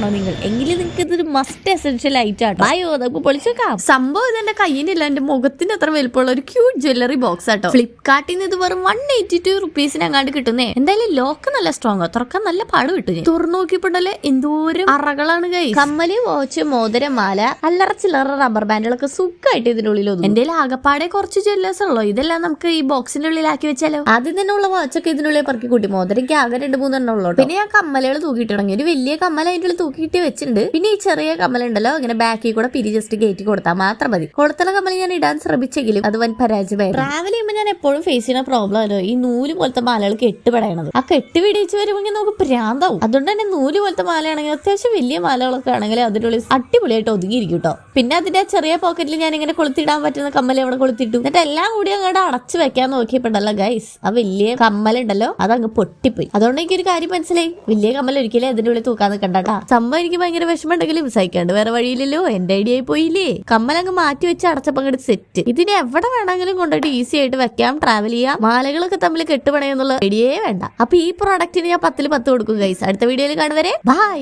ആണോ നിങ്ങൾ? എങ്കിലും നിങ്ങൾക്ക് ഇതൊരു മസ്റ്റ് എസെൻഷ്യൽ ആട്ടോ. അയ്യോ നമുക്ക് പൊളിച്ചേക്കാം. സംഭവം ഇത് എന്റെ കയ്യിനില്ല എന്റെ മുഖത്തിന് അത്ര വലുപ്പമുള്ള ഒരു ക്യൂട്ട് ജ്വല്ലറി ബോക്സ് ആട്ടോ. ഫ്ലിപ്കാർട്ടിൽ നിന്ന് ഇത് വെറും വൺ എയ്റ്റി ടു റുപ്പീസിന് അങ്ങാണ്ട് കിട്ടുന്നേ. എന്തായാലും ലോക്ക് നല്ല സ്ട്രോങ് തുറക്കാൻ നല്ല പാട് കിട്ടും തുറന്നു നോക്കിയപ്പോണ്ടല്ലേ എന്തോരം അറകളാണ് കൈ കമ്മൽ വാച്ച് മോതിരമാല അല്ലറ ചില്ലറ റബ്ബർ ബാൻഡുകളൊക്കെ സുഖമായിട്ട് ഇതിന്റെ ഉള്ളിൽ ഒന്നും എന്റെ ആകപ്പാടെ കുറച്ച് ജ്വല്ലേഴ്സ് ഉള്ളൂ? ഇതെല്ലാം നമുക്ക് ഈ ബോക്സിന്റെ ഉള്ളിലാക്കി വെച്ചാലോ? ആദ്യം തന്നെ ഉള്ള വാച്ചൊക്കെ ഇതിനുള്ളിൽ പറക്കി കൂട്ടി. മോതിരയ്ക്ക് ആകെ രണ്ട് മൂന്നെണ്ണം ഉള്ളൂ പിന്നെ ഞാൻ കമ്മലുകൾ തൂക്കിയിട്ടുണ്ടെങ്കിൽ ഒരു വലിയ കമ്മൽ അതിന്റെ ഉള്ളിൽ തൂക്കിയിട്ട് വെച്ചിട്ടുണ്ട്. പിന്നെ ഈ ചെറിയ കമ്മലുണ്ടല്ലോ ഇങ്ങനെ ബാക്കിൽ കൂടെ പിരി ജസ്റ്റ് കയറ്റി കൊടുത്താൽ മാത്രം മതി. കൊടുത്തുള്ള കമ്മൽ ഞാൻ ഇടാൻ ശ്രമിച്ചെങ്കിലും അത് വൻ പരാജയമായി ട്രാവൽ ചെയ്യുമ്പോൾ ഞാൻ എപ്പോഴും ഫേസ് ചെയ്യുന്ന പ്രോബ്ലം അല്ലോ ഈ നൂൽ പോലത്തെ മാലകൾ കെട്ടുപടയണത്. ആ കെട്ട് പിടിച്ച് വരുമ്പോൾ നമുക്ക് പ്രാന്താവും. അതുകൊണ്ട് തന്നെ നൂൽ പോലത്തെ മാലയാണെങ്കിൽ അത്യാവശ്യം വലിയ മാലകളൊക്കെ ആണെങ്കിൽ അതിനുള്ളിൽ അടിപൊളിയായിട്ട് ഒതുങ്ങിയിരിക്കും കേട്ടോ. പിന്നെ അതിന്റെ ചെറിയ പോക്കറ്റിൽ ഞാൻ ഇങ്ങനെ കൊളുത്തിടാൻ പറ്റുന്ന കമ്മൽ അവിടെ കൊളുത്തിട്ടു? എന്നിട്ട് എല്ലാം കൂടി അങ്ങോട്ട് അടച്ചു വെക്കാൻ നോക്കിയപ്പോണ്ടല്ലോ ഗൈസ് ആ വലിയ കമ്മൽ കമ്മലുണ്ടല്ലോ അതങ്ങ് പൊട്ടിപ്പോയി. അതുകൊണ്ട് എനിക്കൊരു കാര്യം മനസ്സിലായി വലിയ കമ്മൽ ഒരിക്കലും അതിന്റെ ഉള്ളിൽ തൂക്കാൻ നിൽക്കണ്ടാ സംഭവം എനിക്ക് ഭയങ്കര വിഷമമുണ്ടെങ്കിലും സഹിക്കാണ്ട് വേറെ വഴിയില്ലല്ലോ. എന്റെ ഐഡിയ ആയി പോയില്ലേ. കമ്മലങ്ങ് മാറ്റി വെച്ച് അടച്ച പങ്കെടുത്ത് സെറ്റ്. ഇതിനെ എവിടെ വേണമെങ്കിലും കൊണ്ടുപോയിട്ട് ഈസി ആയിട്ട് വെക്കാം ട്രാവൽ ചെയ്യാം. മാലകളൊക്കെ തമ്മിൽ കെട്ടുപണയെന്നുള്ള ഐഡിയേ വേണ്ട. അപ്പൊ ഈ പ്രോഡക്റ്റിന് ഞാൻ പത്തിൽ പത്ത് കൊടുക്കും ഗൈസ് അടുത്ത വീഡിയോയിൽ കാണുവരെ ബൈ